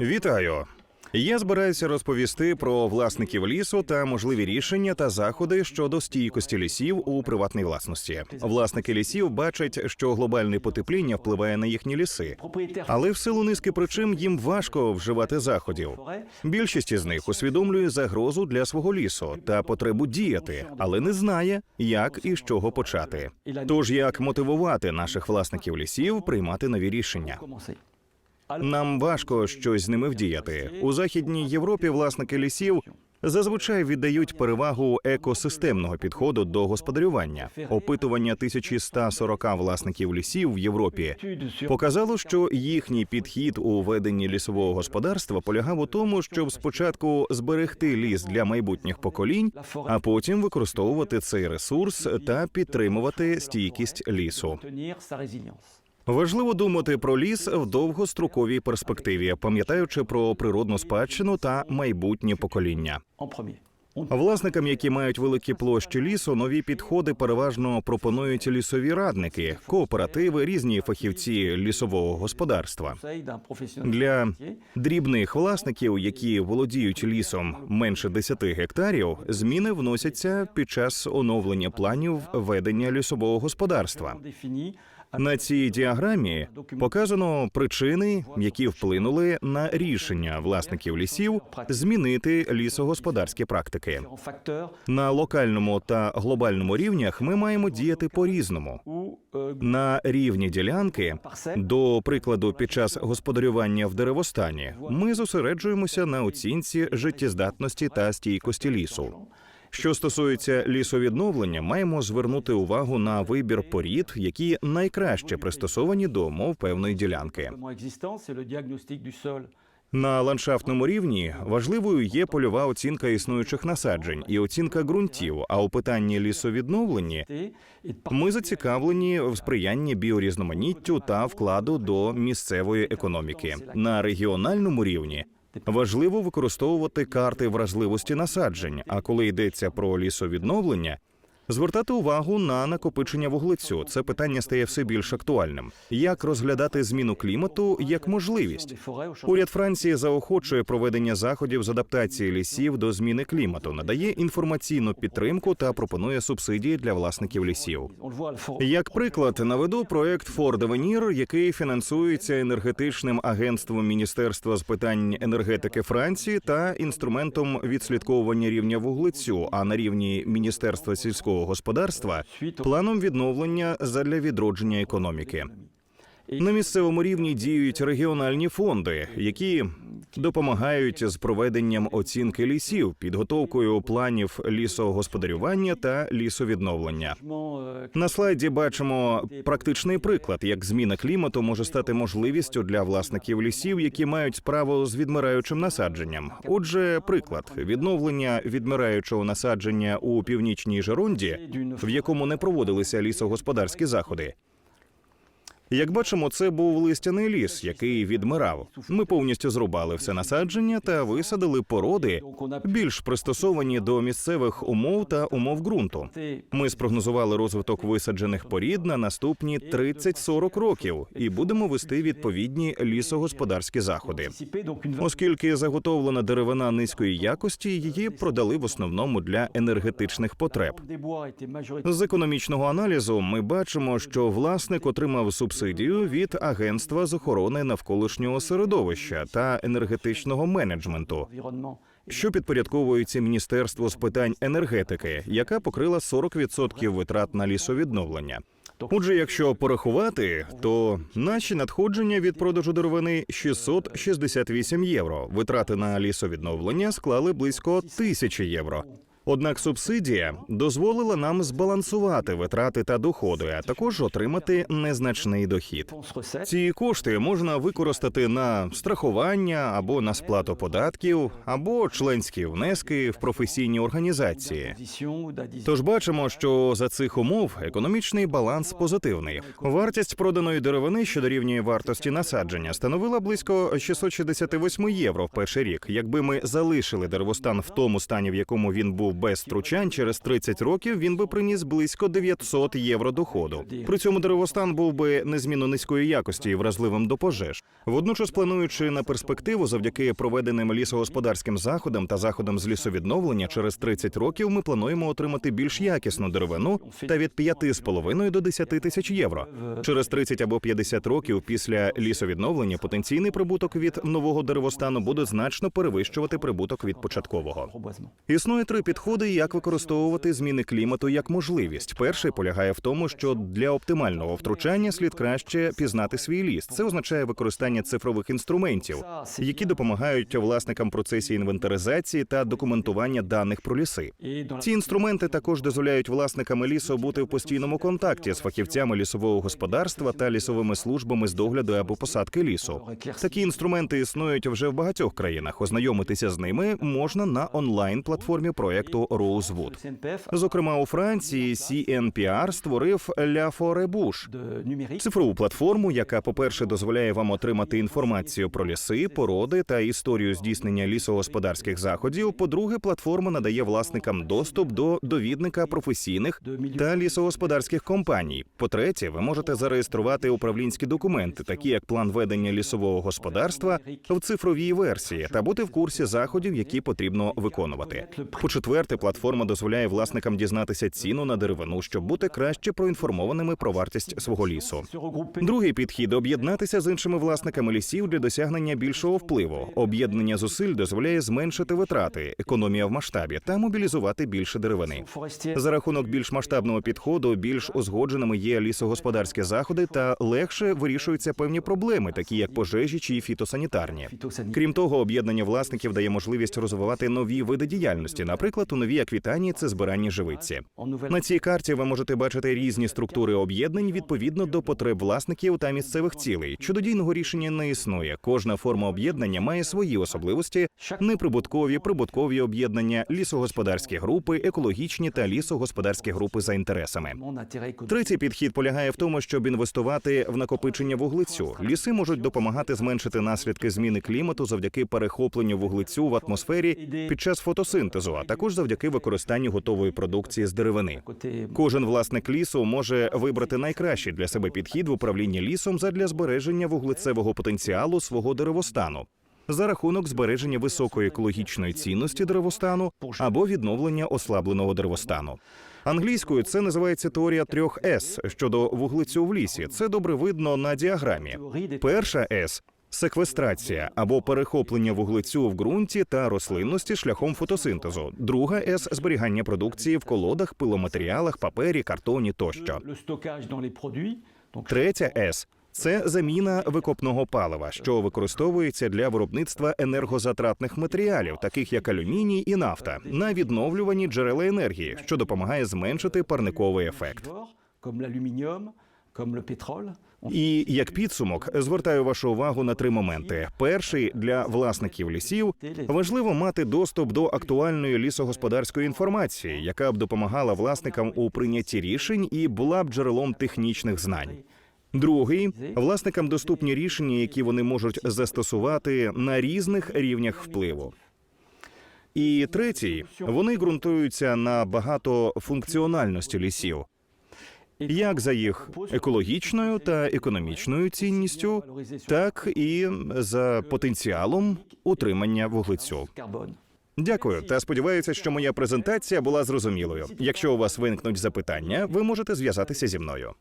Вітаю! Я збираюся розповісти про власників лісу та можливі рішення та заходи щодо стійкості лісів у приватній власності. Власники лісів бачать, що глобальне потепління впливає на їхні ліси, але в силу низки причин їм важко вживати заходів. Більшість із них усвідомлює загрозу для свого лісу та потребу діяти, але не знає, як і з чого почати. Тож як мотивувати наших власників лісів приймати нові рішення. Нам важко щось з ними вдіяти. У західній Європі власники лісів зазвичай віддають перевагу екосистемного підходу до господарювання. Опитування 1140 власників лісів в Європі показало, що їхній підхід у веденні лісового господарства полягав у тому, щоб спочатку зберегти ліс для майбутніх поколінь, а потім використовувати цей ресурс та підтримувати стійкість лісу. Важливо думати про ліс в довгостроковій перспективі, пам'ятаючи про природну спадщину та майбутнє покоління. Власникам, які мають великі площі лісу, нові підходи переважно пропонують лісові радники, кооперативи, різні фахівці лісового господарства. Для дрібних власників, які володіють лісом менше 10 гектарів, зміни вносяться під час оновлення планів ведення лісового господарства. На цій діаграмі показано причини, які вплинули на рішення власників лісів змінити лісогосподарські практики. На локальному та глобальному рівнях ми маємо діяти по-різному. На рівні ділянки, до прикладу, під час господарювання в деревостані, ми зосереджуємося на оцінці життєздатності та стійкості лісу. Що стосується лісовідновлення, маємо звернути увагу на вибір порід, які найкраще пристосовані до умов певної ділянки. На ландшафтному рівні важливою є польова оцінка існуючих насаджень і оцінка ґрунтів. А у питанні лісовідновлення ми зацікавлені в сприянні біорізноманіттю та вкладу до місцевої економіки. На регіональному рівні важливо використовувати карти вразливості насаджень. А коли йдеться про лісовідновлення, звертати увагу на накопичення вуглецю. Це питання стає все більш актуальним. Як розглядати зміну клімату як можливість? Уряд Франції заохочує проведення заходів з адаптації лісів до зміни клімату, надає інформаційну підтримку та пропонує субсидії для власників лісів. Як приклад, наведу проект Avenir, який фінансується енергетичним агентством Міністерства з питань енергетики Франції та інструментом відслідковування рівня вуглецю, а на рівні Міністерства сільського господарства планом відновлення задля відродження економіки. На місцевому рівні діють регіональні фонди, які допомагають з проведенням оцінки лісів, підготовкою планів лісогосподарювання та лісовідновлення. На слайді бачимо практичний приклад, як зміна клімату може стати можливістю для власників лісів, які мають справу з відмираючим насадженням. Отже, приклад відновлення відмираючого насадження у північній Жеронді, в якому не проводилися лісогосподарські заходи. Як бачимо, це був листяний ліс, який відмирав. Ми повністю зрубали все насадження та висадили породи, більш пристосовані до місцевих умов та умов ґрунту. Ми спрогнозували розвиток висаджених порід на наступні 30-40 років і будемо вести відповідні лісогосподарські заходи. Оскільки заготовлена деревина низької якості, її продали в основному для енергетичних потреб. З економічного аналізу ми бачимо, що власник отримав субсидію від агентства з охорони навколишнього середовища та енергетичного менеджменту, що підпорядковується міністерству з питань енергетики, яка покрила 40% витрат на лісовідновлення. Отже, якщо порахувати, то наші надходження від продажу деревини 668 євро. Витрати на лісовідновлення склали близько тисячі євро. Однак субсидія дозволила нам збалансувати витрати та доходи, а також отримати незначний дохід. Ці кошти можна використати на страхування або на сплату податків, або членські внески в професійні організації. Тож бачимо, що за цих умов економічний баланс позитивний. Вартість проданої деревини, що дорівнює вартості насадження, становила близько 668 євро в перший рік. Якби ми залишили деревостан в тому стані, в якому він був без втручань, через 30 років він би приніс близько 900 євро доходу. При цьому деревостан був би незмінно низької якості і вразливим до пожеж. Водночас, плануючи на перспективу, завдяки проведеним лісогосподарським заходам та заходам з лісовідновлення, через 30 років ми плануємо отримати більш якісну деревину та від 5,5 до 10 тисяч євро. Через 30 або 50 років після лісовідновлення потенційний прибуток від нового деревостану буде значно перевищувати прибуток від початкового. Існує три підходи, як використовувати зміни клімату як можливість. Перший полягає в тому, що для оптимального втручання слід краще пізнати свій ліс. Це означає використання цифрових інструментів, які допомагають власникам процесі інвентаризації та документування даних про ліси. Ці інструменти також дозволяють власникам лісу бути в постійному контакті з фахівцями лісового господарства та лісовими службами з догляду або посадки лісу. Такі інструменти існують вже в багатьох країнах. Ознайомитися з ними можна на онлайн платформі проекту Rosewood. Зокрема, у Франції CNPR створив La Forêt Bush – цифрову платформу, яка, по-перше, дозволяє вам отримати інформацію про ліси, породи та історію здійснення лісогосподарських заходів. По-друге, платформа надає власникам доступ до довідника професійних та лісогосподарських компаній. По-третє, ви можете зареєструвати управлінські документи, такі як план ведення лісового господарства, в цифровій версії та бути в курсі заходів, які потрібно виконувати. По-четверте, платформа дозволяє власникам дізнатися ціну на деревину, щоб бути краще проінформованими про вартість свого лісу. Другий підхід об'єднатися з іншими власниками лісів для досягнення більшого впливу. Об'єднання зусиль дозволяє зменшити витрати, економія в масштабі та мобілізувати більше деревини. За рахунок більш масштабного підходу, більш узгодженими є лісогосподарські заходи та легше вирішуються певні проблеми, такі як пожежі чи фітосанітарні. Крім того, об'єднання власників дає можливість розвивати нові види діяльності. Наприклад, у новій Аквітанії це збирання живиці. На цій карті ви можете бачити різні структури об'єднань відповідно до потреб власників та місцевих цілей. Чудодійного рішення не існує. Кожна форма об'єднання має свої особливості: неприбуткові, прибуткові об'єднання, лісогосподарські групи, екологічні та лісогосподарські групи за інтересами. Третій підхід полягає в тому, щоб інвестувати в накопичення вуглецю. Ліси можуть допомагати зменшити наслідки зміни клімату завдяки перехопленню вуглецю в атмосфері під час фотосинтезу, а також завдяки використанню готової продукції з деревини. Кожен власник лісу може вибрати найкращий для себе підхід в управлінні лісом задля збереження вуглецевого потенціалу свого деревостану. За рахунок збереження високої екологічної цінності деревостану або відновлення ослабленого деревостану. Англійською це називається теорія трьох С щодо вуглецю в лісі. Це добре видно на діаграмі. Перша С секвестрація або перехоплення вуглецю в ґрунті та рослинності шляхом фотосинтезу. Друга С зберігання продукції в колодах, пиломатеріалах, папері, картоні тощо. Третя С це заміна викопного палива, що використовується для виробництва енергозатратних матеріалів, таких як алюміній і нафта, на відновлювані джерела енергії, що допомагає зменшити парниковий ефект. І як підсумок звертаю вашу увагу на три моменти: перший для власників лісів важливо мати доступ до актуальної лісогосподарської інформації, яка б допомагала власникам у прийнятті рішень і була б джерелом технічних знань. Другий власникам доступні рішення, які вони можуть застосувати на різних рівнях впливу. І третій вони ґрунтуються на багатофункціональності лісів, як за їх екологічною та економічною цінністю, так і за потенціалом утримання вуглецю. Дякую та сподіваюся, що моя презентація була зрозумілою. Якщо у вас виникнуть запитання, ви можете зв'язатися зі мною.